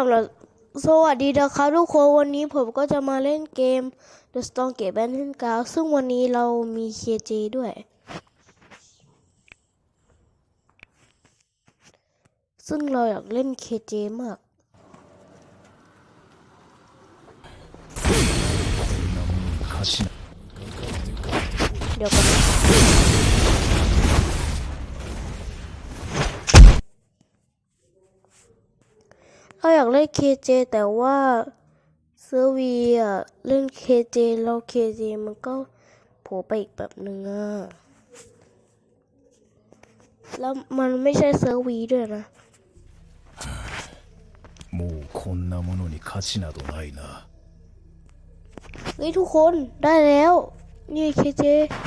สำหรับสวัสดีนะครับทุกคนวันนี้ผมก็จะมาเล่นเกม The Storm Gate Band l e g r o u n d ซึ่งวันนี้เรามี KJ ด้วย ซึ่งเราอยากเล่น KJ มาก เดี๋ยวก่อน อยากเล่น KJ แต่ว่าเซอร์วีอ่ะ เล่น KJ แล้ว KJ มันก็โผล่ไปอีกแบบหนึ่งอ่ะ แล้วมันไม่ใช่เซอร์วีด้วยนะ もうこんなものに価値などないな เฮ้ยทุกคนได้แล้ว นี่ KJ โอ้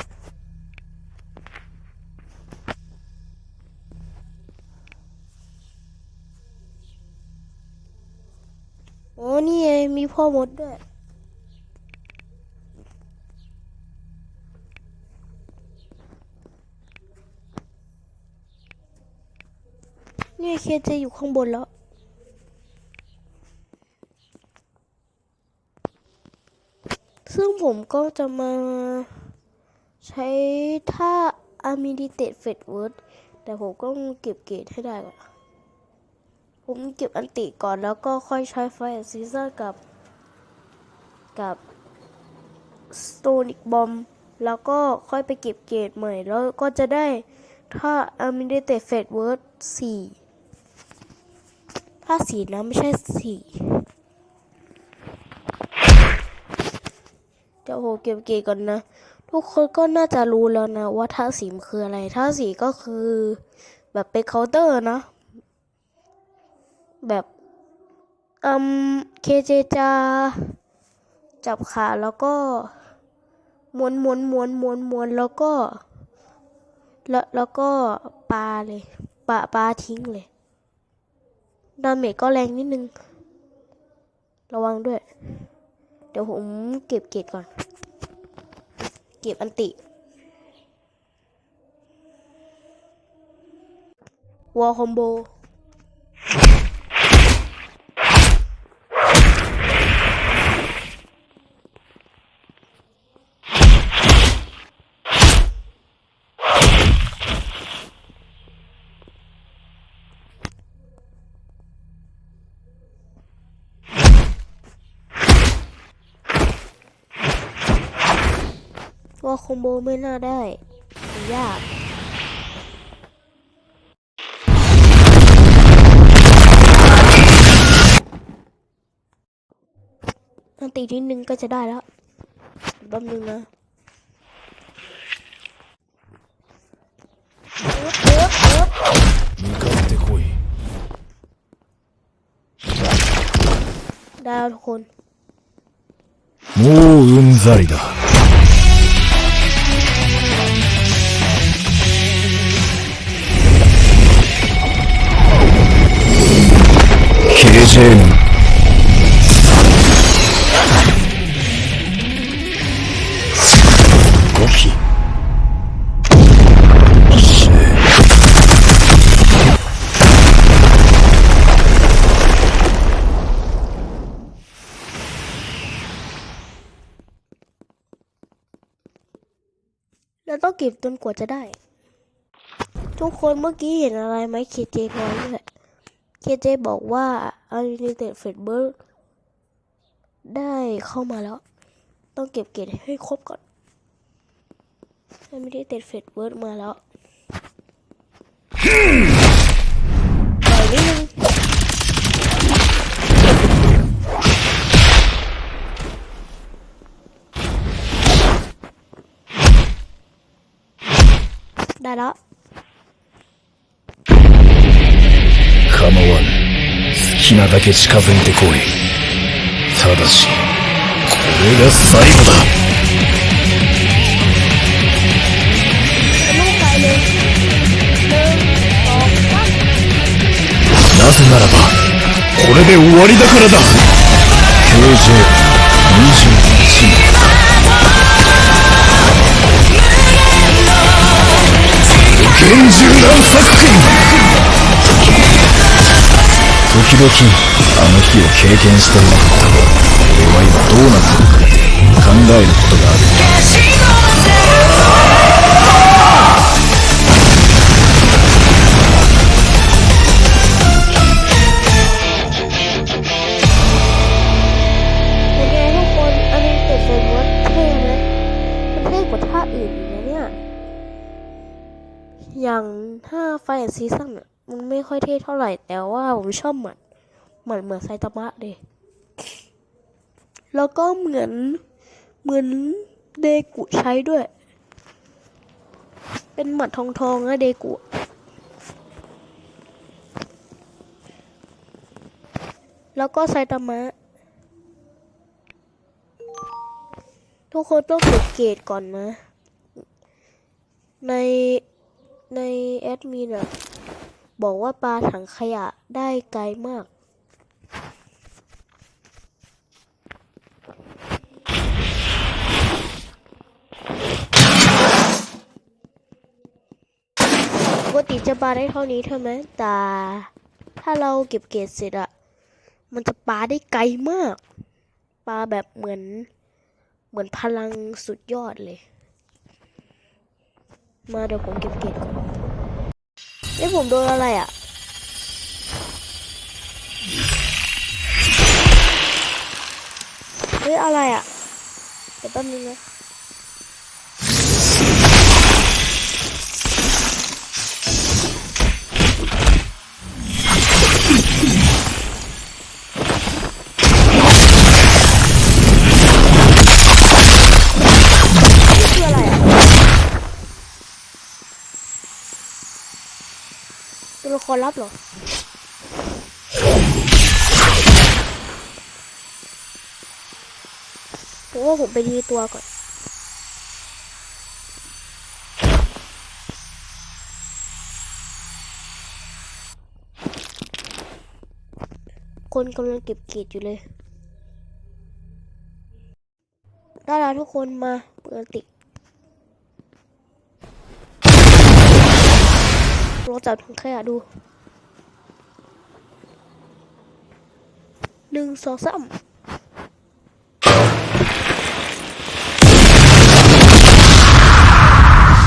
นี่ไงมีพ่อมดด้วยนี่เคเจอยู่ข้างบนแล้ว ซึ่งผมก็จะมาใช้ท่าอามิดิเตตเฟดเวิร์ดแต่ผมก็เก็บเกรดให้ได้ก่อน ผมเก็บอันติก่อนแล้วก็ค่อยใช้ไฟซีซ่ากับ กับสโตนิกบอมแล้วก็ค่อยไปเก็บเกรดใหม่ แล้วก็จะได้ท่าอามิดิเตตเฟดเวิร์ดสี่ท่าสีนะไม่ใช่สี่เดี๋ยวผมเก็บเกรดก่อนนะ ทุกคนก็น่าจะรู้แล้วนะว่าท่าสีมันคืออะไรท่าสีก็คือแบบเป็นเคาน์เตอร์นะ แบบอืมเคเจจะจับขาแล้วก็ม้วนม้วนม้วนม้วนม้วนแล้วก็แล้วแล้วก็ปาเลยปาปาทิ้งเลยดาเมจก็แรงนิดนึง ระวังด้วย เดี๋ยวผมเก็บเกรดก่อน เก็บอันติวอลคอมโบ ว่าคอมโบไม่น่าได้มันยาก อันตีนิดนึงก็จะได้แล้วแป๊บนึงนะปึ๊บปึ๊บปึ๊บ 向かってこい ได้แล้วทุกคน もううんざりだ Ищи. Ищи. เราต้องเก็บจนกว่าจะได้ ทุกคนเมื่อกี้เห็นอะไรไหมเคเจนอนด้ยเคเจบอกว่าอันยูเต็ดเฟดเบิร์ได้เข้ามาแล้ว ต้องเก็บเกตให้ครบก่อน Unlimited f e d b i r d มาแล้วปล่อยนิดนึงได้แล้ว 構わぬ好きなだけ近づいてこいただしこれが最後だ なぜならば。これで終わりだからだ。KJ21 厳重な作品時々あの日を経験していなかった俺は今どうなってるか考えることがある。 มันเท่กว่าท่าอื่นนะเนี่ย อย่างท่าไฟแอนซีซั่นอะมันไม่ค่อยเท่เท่าไหร่ แต่ว่าผมชอบเหมือนเหมือนเหมือนไซตามะเดยแล้วก็เหมือนเหมือนเดกุใช้ด้วย เป็นหมัดทองทองๆนะเดกุแล้วก็ไซตามะ ทุกคนต้องเก็บเกรดก่อนนะ ในในแอดมินอะบอกว่าปลาถังขยะได้ไกลมากปกติจะปลาได้เท่านี้ใช่ไหมแต่ถ้าเราเก็บเกรดเสร็จอะมันจะปลาได้ไกลมากปลาแบบเหมือน เหมือนพลังสุดยอดเลย มาเดี๋ยวผมเก็บเกรดก่อนเอ้ผมโดนอะไรอะ เฮ้ยอะไรอะ เดี๋ยวแป๊บนึงนะ ตัวละครลับเหรอผมว่าผมไปทีตัวก่อน คนกำลังเก็บเกียรติอยู่เลยได้แล้วทุกคนมาเปิดติ ลงจับถุงขยะดูหนึ่งสองสาม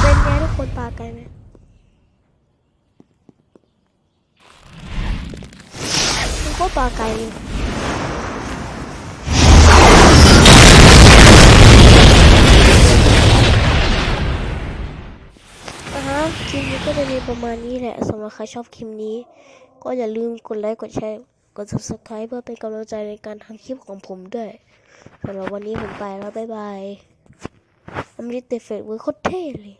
เป็นไงทุกคนปลาไกลไหมมันก็ปาไกลเลย คลิปนี้ก็จะมีประมาณนี้แหละสำหรับใครชอบคลิปนี้ ก็อย่าลืมกดไลค์กดแชร์กด subscribe เพื่อเป็นกำลังใจในการทำคลิปของผมด้วยสำหรับวันนี้ผมไปแล้ว บ๊ายบายอมริตเตเฟดเวอร์โคตรเท่เลย